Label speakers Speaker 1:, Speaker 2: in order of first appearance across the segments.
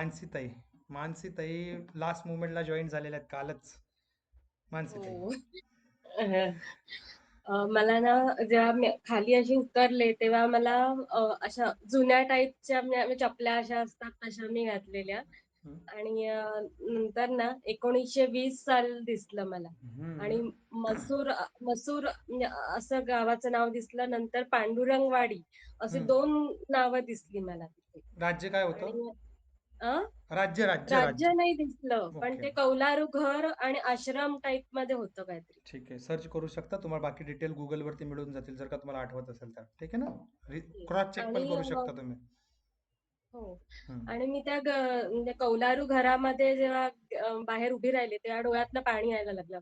Speaker 1: मानसीताई मानसीताई last मोमेंटला join झालेल्या आहेत कालच मानसीताई
Speaker 2: हो. अ, मला ना जेव्हा मी खाली अशी उतरले तेव्हा मला अ, अशा जुन्या टाईपच्या म्हणजे चपल्या अशा असतात तशा मी घातलेल्या. आणि अ, नंतर ना 1920 साल दिसलं मला आणि. मसूर मसूर म्हणजे असं गावाचं नाव दिसलं. नंतर पांडुरंगवाडी
Speaker 1: हं.
Speaker 2: 2 नावं दिसली मला तिथे.
Speaker 1: राज्य काय होतं?
Speaker 2: आणि अ?
Speaker 1: राज्य, राज्य,
Speaker 2: राज्य
Speaker 1: राज्य.
Speaker 2: नाही दिसलं. पण
Speaker 1: ओके.
Speaker 2: ते कौलारू घर आणि आश्रम टाईपमध्ये होतं काहीतरी.
Speaker 1: ठीक आहे. सर्च करू शकता. तुम्हाला बाकी डिटेल Googleवरती मिळून जातील जर का तुम्हाला आठवत असेल तर. ठीक आहे ना? क्रॉस चेक पण
Speaker 2: आणि
Speaker 1: करू शकता तुम्ही.
Speaker 2: हो. आणि मी त्या ग म्हणजे कौलारू घरामध्ये जेव्हा अ, बाहेर उभी राहिली तेव्हा डोळ्यातनं पाणी यायला लागलं.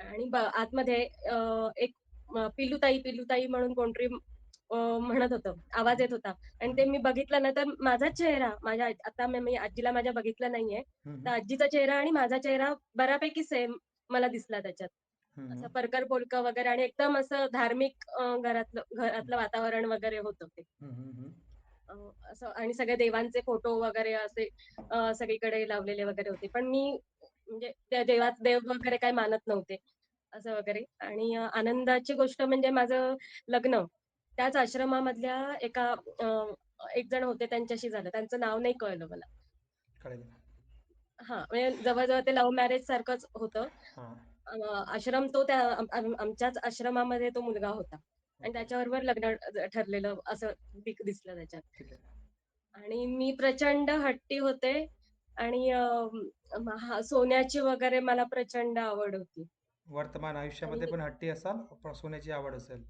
Speaker 2: आणि ब आतमध्ये अ, एक अ, पिलूताई, पिलूताई म्हणून कोणतरी म्हणत होतं. आवाज येत होता आणि ते. मी बघितलं ना तर माझाच चेहरा माझ्या आता मी आजीला माझ्या बघितलं नाहीये. तर. आजीचा चेहरा आणि माझा चेहरा बऱ्यापैकी सेम मला दिसला त्याच्यात. असं. परकर पोलकं वगैरे आणि एकदम असं धार्मिक घरातलं घरातलं वातावरण वगैरे होतं ते. असं आणि सगळे देवांचे फोटो वगैरे असे सगळीकडे लावलेले वगैरे होते. पण मी म्हणजे त्या देवात देव वगैरे काही मानत नव्हते. असं वगैरे आणि आनंदाची गोष्ट म्हणजे माझं लग्न त्याच आश्रमामधल्या एका एक जण होते त्यांच्याशी झालं. त्यांचं नाव नाही कळलं मला. हां, म्हणजे जवळ-जवळ ते लव्ह मॅरेज सारखंच होतं. आश्रम तो त्या आम आम आमच्याच आश्रमामध्ये तो मुलगा होता आणि. त्याच्याबरोबर लग्न ठरलेलं असं दिसलं त्याच्यात. आणि मी प्रचंड हट्टी होते आणि सोन्याची वगैरे मला प्रचंड आवड होती.
Speaker 1: वर्तमान आयुष्यामध्ये पण हट्टी असाल, पण सोन्याची आवड असेल.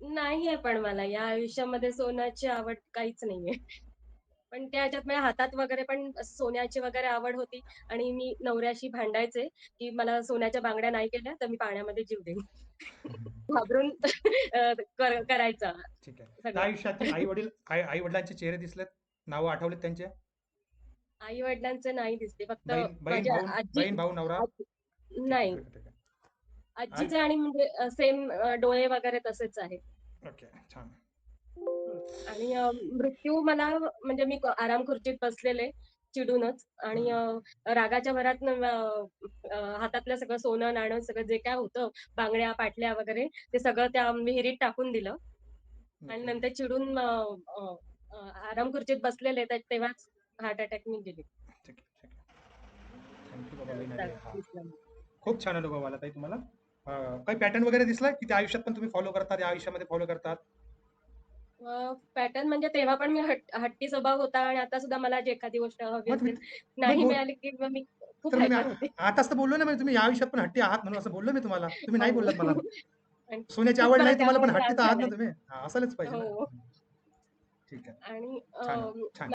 Speaker 2: नाहीये पण मला या आयुष्यामध्ये सोन्याची आवड काहीच नाहीये. पण त्या ह्याच्यात माझ्या हातात वगैरे पण सोन्याची वगैरे आवड होती आणि मी नवऱ्याशी भांडायचे, की मला सोन्याच्या बांगड्या नाही केल्या तर मी पाण्यामध्ये जीव देईन. घाबरून कर करायचा
Speaker 1: ठीक आहे. आई-वडील आई आई-वडिलांचे चेहरे दिसलेत? नावं आठवलीत त्यांचे?
Speaker 2: आई-वडिलांचे नाही दिसले. फक्त
Speaker 1: बहीण बहीण,
Speaker 2: माझी
Speaker 1: भाऊ
Speaker 2: आजी
Speaker 1: बहीण, भाऊ, नवरा?
Speaker 2: आजी
Speaker 1: ठीक आहे,
Speaker 2: नाही.
Speaker 1: ठीक आहे, ठीक आहे. आणि
Speaker 2: आजीचे आणि म्हणजे सेम डोळे वगैरे तसेच आहेत.
Speaker 1: ओके. छान.
Speaker 2: आणि मृत्यू मला म्हणजे मी आराम खुर्चीत बसलेले चिडूनच आणि रागाच्या भरात हातातलं सगळं सोनं-नाणं सगळं जे काय होतं, बांगड्या, पाटल्या वगैरे ते सगळं त्या विहिरीत टाकून दिलं आणि. नंतर चिडून आराम खुर्चीत बसलेले तेव्हाच हार्ट गेले.
Speaker 1: हां.
Speaker 2: दिसलं मला.
Speaker 1: खूप छान अनुभव आला ताई तुम्हाला. काही पॅटर्न वगैरे दिसलाय, की त्या आयुष्यात पण तुम्ही फॉलो करतात, या आयुष्यामध्ये फॉलो करतात?
Speaker 2: पॅटर्न म्हणजे तेव्हा पण मी हट हट्टी स्वभाव होता आणि आता सुद्धा मला जी एखादी गोष्ट हवी
Speaker 1: मग तुम्ही
Speaker 2: असेल,
Speaker 1: मग
Speaker 2: नाही
Speaker 1: बोल
Speaker 2: मिळाली की मग मी खूप
Speaker 1: तर मग मी आ
Speaker 2: हायपर होते.
Speaker 1: आताच तर बोललो ना, म्हणजे तुम्ही या आयुष्यात पण हट्टी आहात म्हणून असं बोललो मी तुम्हाला. तुम्ही नाही. बोललात मला.
Speaker 2: आणि
Speaker 1: सोन्याची
Speaker 2: खूप
Speaker 1: आवड
Speaker 2: मला
Speaker 1: नाही तुम्हाला,
Speaker 2: त्यामुळे
Speaker 1: पण हट्टी
Speaker 2: त्रास
Speaker 1: तर आहात ना
Speaker 2: झालाय.
Speaker 1: तुम्ही. हां, असायलाच पाहिजे ना.
Speaker 2: हो.
Speaker 1: ठीक आहे.
Speaker 2: आणि
Speaker 1: छान.